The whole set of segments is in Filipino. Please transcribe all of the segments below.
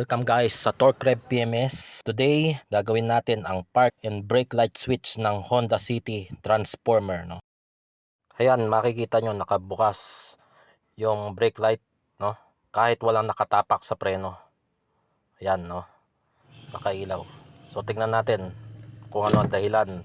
Welcome guys sa Torque Rev PMS. Today, gagawin natin ang park and brake light switch ng Honda City Transformer. No? Ayan, makikita nyo nakabukas yung brake light. No? Kahit walang nakatapak sa preno. Ayan, no? nakailaw. So tingnan natin kung ano ang dahilan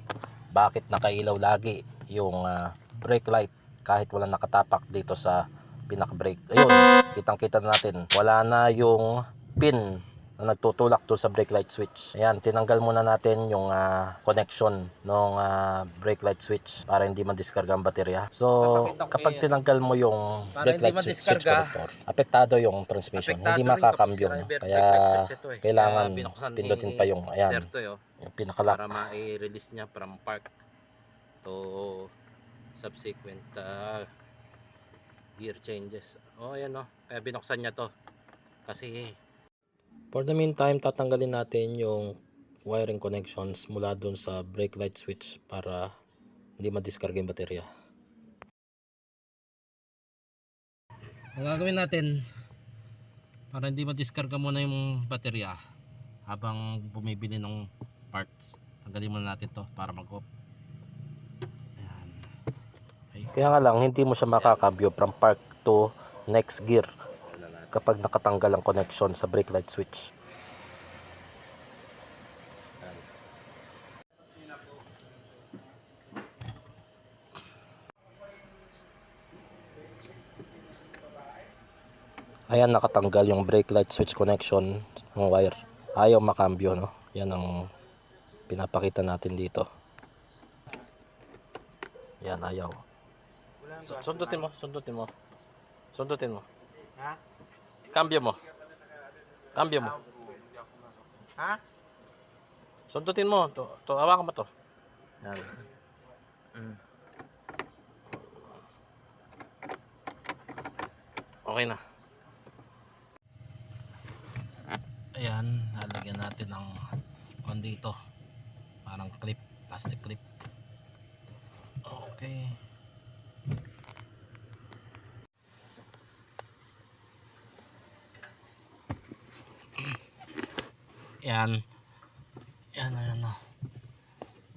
bakit nakailaw lagi yung ah, brake light kahit walang nakatapak dito sa pinaka-brake. Ayun, kitang-kita na natin. Wala na yung pin na nagtutulak to sa brake light switch. Ayan, tinanggal muna natin yung ah, connection ng brake light switch para hindi madiskarga ang baterya. So, kapag tinanggal mo yung Para brake light switch, switch connector, apektado yung transmission. Apektado hindi makakambyo. Kaya, eh. kailangan Kaya pindutin pa yung, ayan, to, yo, yung pinakalock. para ma-release niya from park to subsequent uh, gear changes. Oh, ayan oh. Kaya binuksan niya to. Kasi For the meantime, tatanggalin natin yung wiring connections mula dun sa brake light switch para hindi madiskarga yung baterya. Ang gagawin natin para hindi madiskarga muna yung baterya habang bumibili ng parts. Tanggalin muna natin to para mag-off. Kaya nga lang, hindi mo siya makakabyo from park to next gear. Kapag nakatanggal ang connection sa brake light switch. Ayan nakatanggal yung brake light switch connection ng wire. Ayaw makambyo no. Yan ang pinapakita natin dito. Yan ayaw. Su- Sundutin mo, sundutin mo. Sundutin mo. Ha? Cambio mo. Cambio mo. Ha? Sundutin mo. To, to hawakan mo to. Yan. Mm. Okay na. Ayan, lalagyan natin ng on dito. Parang clip, plastic clip. Okay. Yan. Yan, ayan na.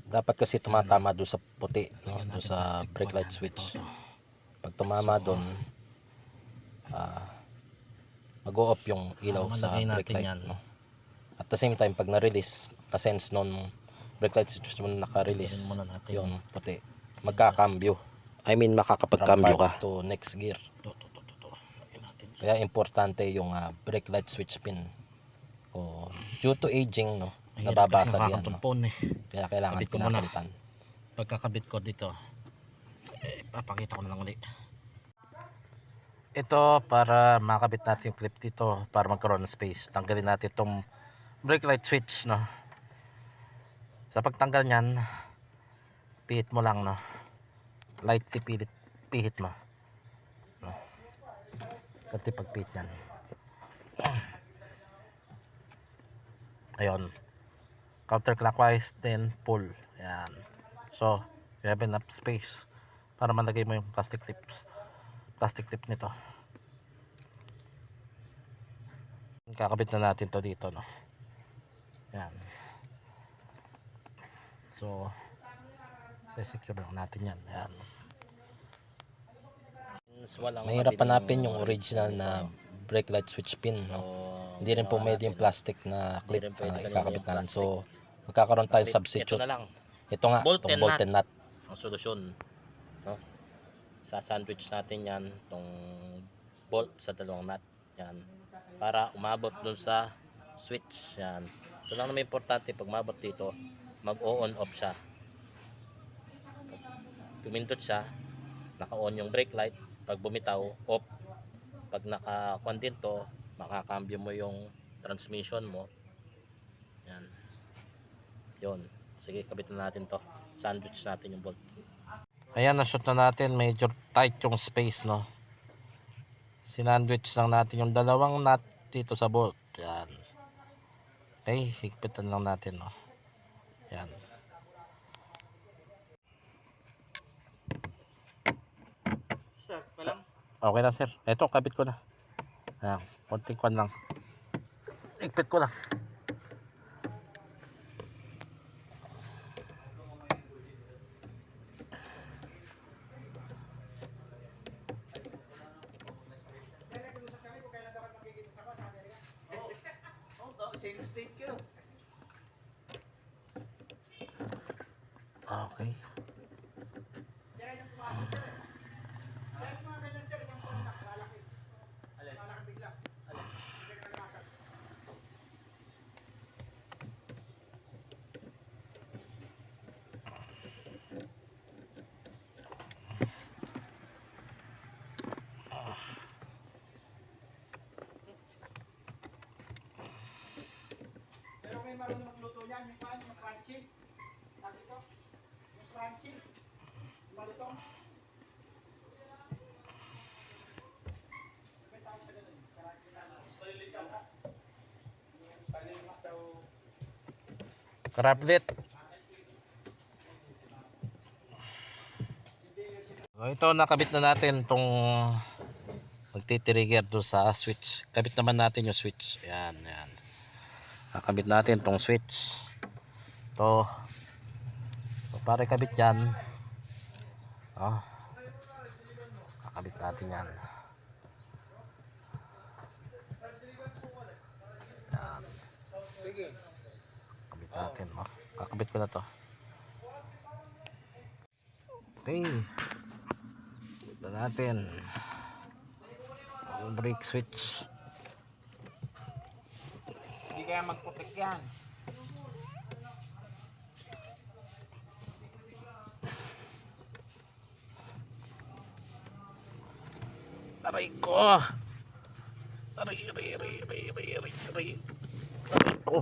Dapat kasi tumatama doon sa puti, no? doon sa brake light switch. Pag tumama doon, ah mag-o-off yung ilaw sa brake light. No? At the same time, pag na-release, na-sense nun brake light switch mo na naka-release, yung puti, magkakambyo. I mean, makakapagkambyo ka. To next gear. Kaya importante yung ah, brake light switch pin. O, due to aging, no, nababasag yan. No? eh. Kaya kailangan Kabit ko pinapalitan. Pagkakabit ko dito, eh, papakita ko na lang ulit. Ito para makabit natin yung clip dito para magkaroon ng space. Tanggalin natin itong brake light switch, no. Sa pagtanggal niyan, pihit mo lang, no. Lightly pihit, pihit mo. No. Kunti pagpihit niyan. Ayun. Counterclockwise, then pull. Yan. So, you have enough space para malagay mo yung plastic clips plastic clip nito kakabit na natin to dito no yan so secure lang natin yan yan mahirap hanapin yung original na brake light switch pin no? hindi rin po pwede yung plastic na clip rin pwede na kanina ikakabit yung natin plastic. so magkakaroon tayo Ito substitute na lang ito nga Bolt itong and bolt nut. and nut ang solusyon. No? Sa sandwich natin yan, tong bolt sa dalawang nut. Yan. Para umabot dun sa switch. Yan. Ito lang naman importante pag umabot dito, mag-on off siya. Pag pumindot siya, naka-on yung brake light. Pag bumitaw, off. Pag naka-on din to, makakambyo mo yung transmission mo. Yan. Yun. Sige, kabit na natin to. Sandwich natin yung bolt. Ayan, na-shoot na natin. Medyo tight yung space, no? Sinandwich lang natin yung dalawang nut dito sa bolt. Yan. Okay, higpitan lang natin, no? Yan. Sir, palang. Okay na, sir. Eto, kabit ko na. Ayan, konting kwan lang. Ipit ko lang. Same state ko. Okay. May marunong magluto niyan, yung paano, yung crunchy. Sabi ko, yung crunchy. Malutong. May tawag sa ganun. Crunchy na. Malilitaw ka. Yung palilisaw. Crablet. So, ito nakabit na natin tong magtitrigger do sa switch. Kabit naman natin yung switch. Ayan, ayan. Nakabit natin tong switch. To. So, para kabit yan. Oh. Kakabit natin yan. Ayan. Sige. Kabit natin, no? Kakabit ko na to. Okay. Na natin. Brake switch. Kaya magputik yan. Aray ko. Aray, aray, aray, aray, aray, aray, aray. Aray ko.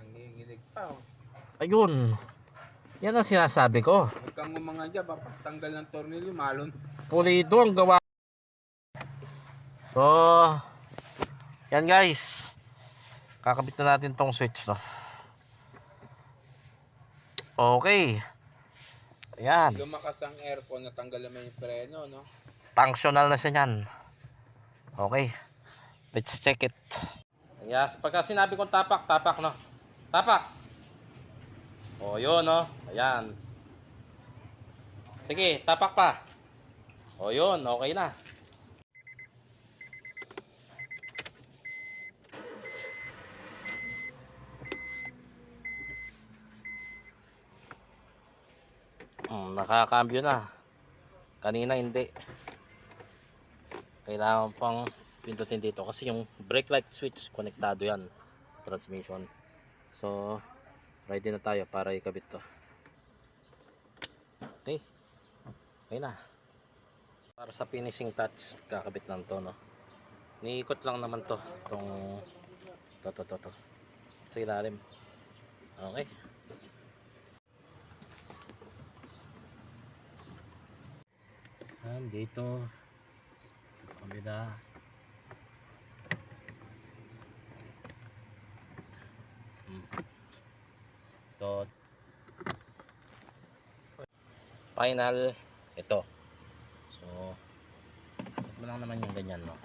Nanginginig pa. Oh. Ayun. Yan ang sinasabi ko. Huwag kang umanga dyan, papatanggal ng tornilyo, malon. Pulido ang gawa. So, yan guys. Kakabit na natin tong switch, no? Okay. Ayan. Lumakas ang aircon, natanggal naman yung preno, no? Functional na siya niyan. Okay. Let's check it. Yes, pagka sinabi kong tapak, tapak no. Tapak. O, yun no. Ayan. Sige, tapak pa. O, yun. Okay na. Hmm, nakakambyo na. Kanina hindi. Kailangan pang pindutin dito kasi yung brake light switch konektado yan. Transmission. So, ready na tayo para ikabit to. Okay. Okay na. Para sa finishing touch, kakabit lang to, no? Niikot lang naman to. Itong, to, to, to, to. Sa ilalim. Okay. Yan, dito. Ito sa kabila. Ito. Final. Ito. So, ito lang naman yung ganyan, no?